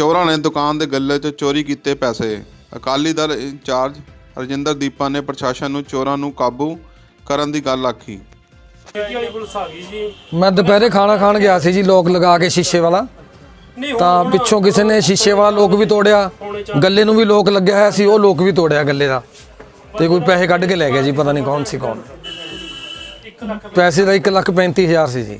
ਚੋਰਾਂ ਨੇ ਦੁਕਾਨ ਦੇ ਗੱਲੇ 'ਚ ਚੋਰੀ ਕੀਤੇ ਪੈਸੇ। ਅਕਾਲੀ ਦਲ ਇੰਚਾਰਜ ਰਜਿੰਦਰ ਦੀਪਾ ਨੇ ਪ੍ਰਸ਼ਾਸਨ ਨੂੰ ਚੋਰਾਂ ਨੂੰ ਕਾਬੂ ਕਰਨ ਦੀ ਗੱਲ ਆਖੀ। ਕੀ ਵਾਲੀ ਪੁਲਿਸ ਆ ਗਈ ਜੀ? ਮੈਂ ਦੁਪਹਿਰੇ ਖਾਣਾ ਖਾਣ ਗਿਆ ਸੀ ਜੀ ਲੋਕ ਲਗਾ ਕੇ ਸ਼ੀਸ਼ੇ ਵਾਲਾ। ਨਹੀਂ ਤਾਂ ਪਿੱਛੋਂ ਕਿਸੇ ਨੇ ਸ਼ੀਸ਼ੇ ਵਾਲਾ ਲੋਕ ਵੀ ਤੋੜਿਆ। ਗੱਲੇ ਨੂੰ ਵੀ ਲੋਕ ਲੱਗਿਆ ਹੋਇਆ ਸੀ ਉਹ ਲੋਕ ਵੀ ਤੋੜਿਆ ਗੱਲੇ ਦਾ। ਤੇ ਕੋਈ ਪੈਸੇ ਕੱਢ ਕੇ ਲੈ ਗਿਆ ਜੀ ਪਤਾ ਨਹੀਂ ਕੌਣ ਸੀ ਕੌਣ। 1 ਲੱਖ ਪੈਸੇ ਦਾ 1 ਲੱਖ 35 ਹਜ਼ਾਰ ਸੀ ਜੀ।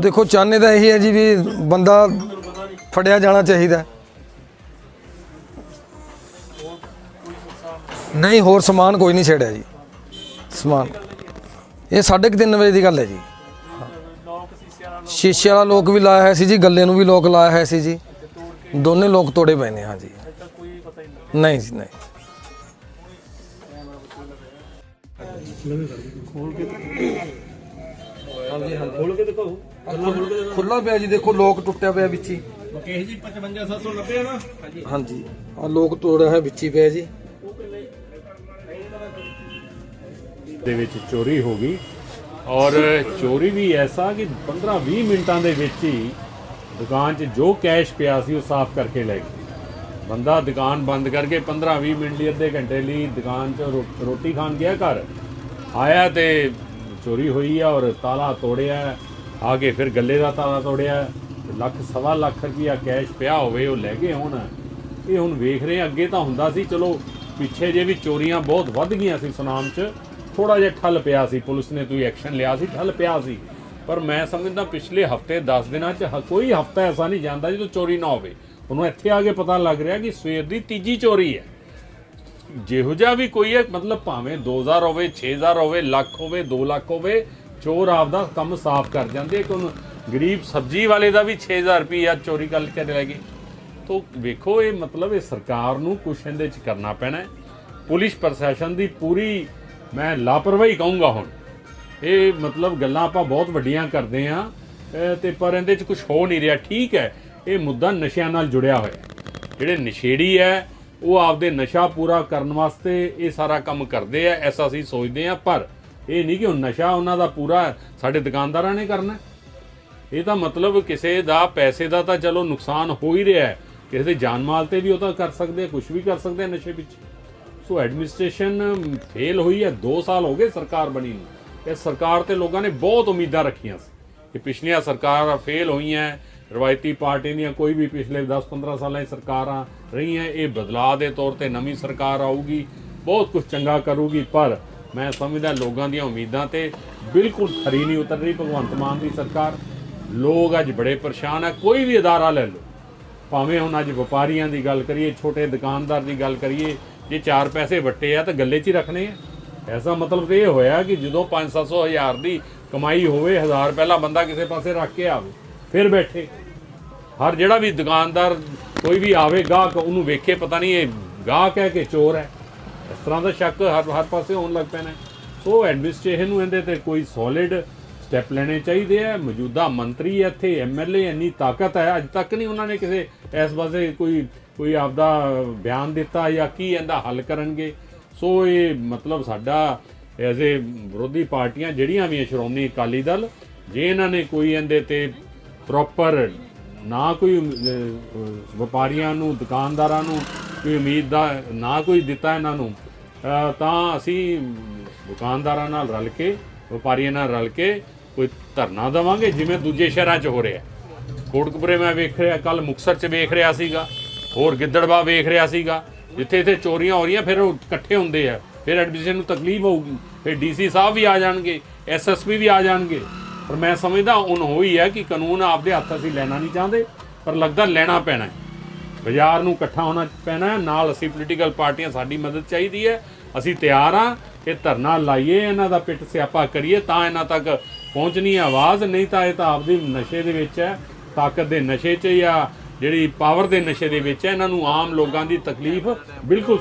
ਦੇਖੋ, ਚਾਹਨੇ ਤਾਂ ਇਹੀ ਹੈ ਜੀ ਵੀ ਬੰਦਾ ਫੜਿਆ ਜਾਣਾ ਚਾਹੀਦਾ ਨਹੀਂ, ਹੋਰ ਸਮਾਨ ਕੋਈ ਨਹੀਂ ਛੇੜਿਆ ਜੀ। ਸਮਾਨ। ਇਹ 3:30 ਵਜੇ ਦੀ ਗੱਲ ਹੈ ਜੀ। ਸ਼ੀਸ਼ੇ ਵਾਲਾ ਲੋਕ ਵੀ ਲਾਇਆ ਹੋਇਆ ਸੀ ਜੀ, ਗੱਲੇ ਨੂੰ ਵੀ ਲੋਕ ਲਾਇਆ ਹੋਇਆ ਸੀ ਜੀ। ਦੋਨੇ ਲੋਕ ਤੋੜੇ ਪਏ ਨੇ, ਹਾਂ ਜੀ। ਨਹੀਂ ਤੱਕ ਕੋਈ ਪਤਾ ਹੀ ਹਾਂਜੀ ਹਾਂਜੀ। ਖੋਲ ਕੇ ਦਿਖਾਓ। ਖੁੱਲਾ ਪਿਆ ਜੀ ਦੇਖੋ ਲੋਕ ਟੁੱਟਿਆ ਪਿਆ ਵਿੱਚ। ਹੀ ਮਕੇਸ਼ ਜੀ 55 790 ਨਾ? ਹਾਂਜੀ। ਆ ਲੋਕ ਤੋੜਿਆ ਹੋਇਆ ਵਿੱਚ ਹੀ ਪਿਆ ਜੀ। ਦੇ ਵਿੱਚ ਚੋਰੀ ਹੋ ਗਈ। ਔਰ ਚੋਰੀ ਵੀ ਐਸਾ ਕਿ 15-20 ਮਿੰਟਾਂ ਦੇ ਵਿੱਚ ਹੀ ਦੁਕਾਨ 'ਚ ਜੋ ਕੈਸ਼ ਪਿਆ ਸੀ ਉਹ ਸਾਫ਼ ਕਰਕੇ ਲੈ ਗਏ ਬੰਦਾ ਦੁਕਾਨ ਬੰਦ ਕਰਕੇ 15-20 ਮਿੰਟ ਲਈ ਅੱਧੇ ਘੰਟੇ ਲਈ ਦੁਕਾਨ 'ਚ ਰੋਟੀ ਖਾਣ ਗਿਆ ਘਰ। ਆਇਆ ਤੇ ਚੋਰੀ ਹੋਈ ਆ ਔਰ ਤਾਲਾ ਤੋੜਿਆ ਆ ਕੇ ਫਿਰ ਗੱਲੇ ਦਾ ਤਾਲਾ ਤੋੜਿਆ ਲੱਖ, ਸਵਾ ਲੱਖ ਰੁਪਇਆ ਕੈਸ਼ ਪਿਆ ਹੋਵੇ, ਉਹ ਲੈ ਗਏ ਹੁਣ। ਇਹ ਹੁਣ ਵੇਖ ਰਹੇ ਅੱਗੇ ਤਾਂ ਹੁੰਦਾ ਸੀ, ਚਲੋ, ਪਿੱਛੇ ਜੇ ਵੀ ਚੋਰੀਆਂ ਬਹੁਤ ਵੱਧ ਗਈਆਂ ਸੀ ਸੁਨਾਮ 'ਚ ਥੋੜਾ ਜਿਹਾ ਠੱਲ ਪਿਆ ਸੀ, ਪੁਲਿਸ ਨੇ ਕੋਈ ਐਕਸ਼ਨ ਲਿਆ ਸੀ, ਠੱਲ ਪਿਆ ਸੀ। ਪਰ ਮੈਂ ਸਮਝਦਾ ਪਿਛਲੇ ਹਫ਼ਤੇ 10 ਦਿਨਾਂ 'ਚ ਕੋਈ ਹਫਤਾ ਐਸਾ ਨਹੀਂ ਜਾਂਦਾ ਜਦੋਂ ਚੋਰੀ ਨਾ ਹੋਵੇ। ਉਹਨੂੰ ਇੱਥੇ ਆ ਕੇ ਪਤਾ ਲੱਗ ਰਿਹਾ ਕਿ ਸਵੇਰ ਦੀ ਤੀਜੀ ਚੋਰੀ ਹੈ। ਜਿਹੋ ਜਿਹਾ ਵੀ ਕੋਈ ਹੈ, ਮਤਲਬ ਭਾਵੇਂ 2000 ਹੋਵੇ 6000 ਹੋਵੇ, ਲੱਖ ਹੋਵੇ 2 ਲੱਖ ਹੋਵੇ, ਚੋਰ ਆਪਦਾ ਕੰਮ ਸਾਫ਼ ਕਰ ਜਾਂਦੇ ਕਿ ਉਹਨੂੰ ਗਰੀਬ ਸਬਜ਼ੀ ਵਾਲੇ ਦਾ ਵੀ 6000 ਰੁਪਈਆ ਚੋਰੀ ਕਰਕੇ ਲੈ ਗਏ ਤੋ ਵੇਖੋ, ਇਹ ਮਤਲਬ ਇਹ ਸਰਕਾਰ ਨੂੰ ਕੁਛ ਇਹਦੇ ਚ ਕਰਨਾ ਪੈਣਾ ਹੈ। ਪੁਲਿਸ ਪ੍ਰਸ਼ਾਸਨ ਦੀ ਪੂਰੀ, ਮੈਂ ਲਾਪਰਵਾਹੀ ਕਹੂੰਗਾ ਹੁਣ। ਇਹ ਮਤਲਬ ਗੱਲਾਂ ਆਪਾਂ ਬਹੁਤ ਵੱਡੀਆਂ ਕਰਦੇ ਆ ਤੇ ਪਰ ਇਹਦੇ ਚ ਕੁਝ ਹੋ ਨਹੀਂ ਰਿਹਾ। ਠੀਕ ਹੈ, ਇਹ ਮੁੱਦਾ ਨਸ਼ਿਆਂ ਨਾਲ ਜੁੜਿਆ ਹੋਇਆ ਜਿਹੜੇ ਨਸ਼ੇੜੀ ਹੈ ਉਹ ਆਪਦੇ ਨਸ਼ਾ ਪੂਰਾ ਕਰਨ ਵਾਸਤੇ ਇਹ ਸਾਰਾ ਕੰਮ ਕਰਦੇ ਆ, ਐਸਾ ਅਸੀਂ ਸੋਚਦੇ ਆ, ਪਰ ਇਹ ਨਹੀਂ ਕਿ ਉਹ ਨਸ਼ਾ ਉਹਨਾਂ ਦਾ ਪੂਰਾ ਸਾਡੇ ਦੁਕਾਨਦਾਰਾਂ ਨੇ ਕਰਨਾ। ਇਹ ਤਾਂ ਮਤਲਬ ਕਿਸੇ ਦਾ ਪੈਸੇ ਦਾ ਤਾਂ ਚਲੋ ਨੁਕਸਾਨ ਹੋ ਹੀ ਰਿਹਾ ਹੈ। ਕਿਸੇ ਦੇ ਜਾਨ ਮਾਲ ਤੇ ਵੀ ਉਹ ਤਾਂ ਕਰ ਸਕਦੇ ਕੁਝ ਵੀ ਕਰ ਸਕਦੇ ਨਸ਼ੇ ਵਿੱਚ। ਸੋ ਐਡਮਿਨਿਸਟ੍ਰੇਸ਼ਨ ਫੇਲ ਹੋਈ ਹੈ 2 ਸਾਲ ਹੋ ਗਏ ਸਰਕਾਰ ਬਣੀ ਨੂੰ। ਇਹ ਸਰਕਾਰ ਤੇ ਲੋਕਾਂ ਨੇ ਬਹੁਤ ਉਮੀਦਾਂ ਰੱਖੀਆਂ ਸੀ ਕਿ ਪਿਛਲੀਆਂ ਸਰਕਾਰਾਂ ਫੇਲ ਹੋਈਆਂ ਰਵਾਇਤੀ ਪਾਰਟੀ ਦੀਆਂ ਕੋਈ ਵੀ ਪਿਛਲੇ 10-15 ਸਾਲਾਂ ਦੀ ਸਰਕਾਰਾਂ ਰਹੀਆਂ, ਇਹ ਬਦਲਾਅ ਦੇ ਤੌਰ ਤੇ ਨਵੀਂ ਸਰਕਾਰ ਆਊਗੀ, ਬਹੁਤ ਕੁਝ ਚੰਗਾ ਕਰੂਗੀ, ਪਰ ਮੈਂ ਸਮਝਦਾ ਲੋਕਾਂ ਦੀਆਂ ਉਮੀਦਾਂ ਤੇ ਬਿਲਕੁਲ ਖਰੀ ਨਹੀਂ ਉਤਰ ਰਹੀ ਭਗਵੰਤ ਮਾਨ ਦੀ ਸਰਕਾਰ। ਲੋਕ ਅੱਜ ਬੜੇ ਪਰੇਸ਼ਾਨ ਆ, ਕੋਈ ਵੀ ਅਦਾਰਾ ਲੈ ਲਓ। ਭਾਵੇਂ ਹੁਣ ਅੱਜ ਵਪਾਰੀਆਂ ਦੀ ਗੱਲ ਕਰੀਏ, ਛੋਟੇ ਦੁਕਾਨਦਾਰ ਦੀ ਗੱਲ ਕਰੀਏ, ਜੇ ਚਾਰ ਪੈਸੇ ਵੱਟੇ ਆ ਤਾਂ ਗੱਲੇ 'ਚ ਹੀ ਰੱਖਣੇ ਆ। ਐਸਾ ਮਤਲਬ ਇਹ ਹੋਇਆ ਕਿ ਜਦੋਂ 5-700 ਹਜ਼ਾਰ ਦੀ ਕਮਾਈ ਹੋਵੇ, ਹਜ਼ਾਰ ਪਹਿਲਾਂ ਬੰਦਾ ਕਿਸੇ ਪਾਸੇ ਰੱਖ ਕੇ ਆਵੇ। ਫਿਰ ਬੈਠੇ। ਹਰ ਜਿਹੜਾ ਵੀ ਦੁਕਾਨਦਾਰ ਕੋਈ ਵੀ ਆਵੇ ਗਾਹਕ ਉਹਨੂੰ ਵੇਖੇ ਪਤਾ ਨਹੀਂ ਇਹ ਗਾਹਕ ਹੈ ਕਿ ਚੋਰ ਹੈ। ਇਸ ਤਰ੍ਹਾਂ ਦਾ ਸ਼ੱਕ ਹਰ ਹਰ ਪਾਸੇ ਹੋਣ ਲੱਗ ਪੈਣਾ ਸੋ ਐਡਮਿਨਿਸਟ੍ਰੇਸ਼ਨ ਨੂੰ ਇਹਦੇ ਤੇ ਕੋਈ ਸੋਲਿਡ ਸਟੈਪ ਲੈਣੇ ਚਾਹੀਦੇ ਆ। ਮੌਜੂਦਾ ਮੰਤਰੀ ਹੈ ਇੱਥੇ ਐਮਐਲਏ ਇੰਨੀ ਤਾਕਤ ਹੈ ਅੱਜ ਤੱਕ ਨਹੀਂ ਉਹਨਾਂ ਨੇ ਕਿਸੇ ਇਸ ਵਾਸਤੇ ਕੋਈ ਕੋਈ ਆਪਦਾ ਬਿਆਨ ਦਿੱਤਾ ਜਾਂ ਕੀ ਇਹਦਾ ਹੱਲ ਕਰਨਗੇ। ਸੋ ਇਹ ਮਤਲਬ ਸਾਡਾ ਐਜ਼ ਏ ਵਿਰੋਧੀ ਪਾਰਟੀਆਂ ਜਿਹੜੀਆਂ ਵੀ ਹੈ, ਸ਼੍ਰੋਮਣੀ ਅਕਾਲੀ ਦਲ ਜੇ ਇਹਨਾਂ ਨੇ ਕੋਈ ਇਹਦੇ ਤੇ ਪ੍ਰੋਪਰ ਨਾ ਕੋਈ ਵਪਾਰੀਆਂ ਨੂੰ, ਦੁਕਾਨਦਾਰਾਂ ਨੂੰ ਕੋਈ ਉਮੀਦ ਦਾ, ਨਾ ਕੋਈ ਦਿੱਤਾ ਇਹਨਾਂ ਨੂੰ ਤਾਂ ਅਸੀਂ ਦੁਕਾਨਦਾਰਾਂ ਨਾਲ ਰਲ ਕੇ, ਵਪਾਰੀਆਂ ਨਾਲ ਰਲ ਕੇ ਕੋਈ ਧਰਨਾ ਦੇਵਾਂਗੇ, ਜਿਵੇਂ ਦੂਜੇ ਸ਼ਹਿਰਾਂ 'ਚ ਹੋ ਰਿਹਾ। ਕੋਟਕਪੁਰੇ ਮੈਂ ਵੇਖ ਰਿਹਾ ਕੱਲ ਮੁਕਸਰ 'ਚ ਵੇਖ ਰਿਹਾ ਸੀਗਾ, ਹੋਰ ਗਿੱਦੜਵਾ ਵੇਖ ਰਿਹਾ ਸੀਗਾ, ਜਿੱਥੇ ਇੱਥੇ ਚੋਰੀਆਂ ਹੋ ਰਹੀਆਂ, ਫਿਰ ਉਹ ਇਕੱਠੇ ਹੁੰਦੇ ਆ, ਫਿਰ ਐਡਮਿਸ਼ਨ ਨੂੰ ਤਕਲੀਫ ਹੋਊਗੀ, ਫਿਰ ਡੀਸੀ ਸਾਹਿਬ ਵੀ ਆ ਜਾਣਗੇ ਐਸਐਸਪੀ ਵੀ ਆ ਜਾਣਗੇ। ਪਰ ਮੈਂ ਸਮਝਦਾ ਹੁਣ ਹੋਈ ਹੈ ਕਿ ਕਾਨੂੰਨ ਆਪਦੇ ਹੱਥ ਅਸੀਂ ਲੈਣਾ ਨਹੀਂ ਚਾਹੁੰਦੇ, ਪਰ ਲੱਗਦਾ ਲੈਣਾ ਪੈਣਾ ਹੈ। ਬਾਜ਼ਾਰ ਨੂੰ ਇਕੱਠਾ ਹੋਣਾ ਪੈਣਾ ਹੈ, ਨਾਲ ਅਸੀਂ ਪੋਲੀਟੀਕਲ ਪਾਰਟੀਆਂ, ਸਾਡੀ ਮਦਦ ਚਾਹੀਦੀ ਹੈ। ਅਸੀਂ ਤਿਆਰ ਹਾਂ ਇਹ ਧਰਨਾ ਲਾਈਏ, ਇਹਨਾਂ ਦਾ ਪਿੱਟ ਸਿਆਪਾ ਕਰੀਏ, ਤਾਂ ਇਹਨਾਂ ਤੱਕ ਪਹੁੰਚਣੀ ਆਵਾਜ਼, ਨਹੀਂ ਤਾਂ ਇਹ ਤਾਂ ਆਪਦੀ ਨਸ਼ੇ ਦੇ ਵਿੱਚ ਹੈ, ਤਾਕਤ ਦੇ ਨਸ਼ੇ 'ਚ ਜਾਂ ਜਿਹੜੀ ਪਾਵਰ ਦੇ ਨਸ਼ੇ ਦੇ ਵਿੱਚ ਹੈ, ਇਹਨਾਂ ਨੂੰ ਆਮ ਲੋਕਾਂ ਦੀ ਤਕਲੀਫ ਬਿਲਕੁਲ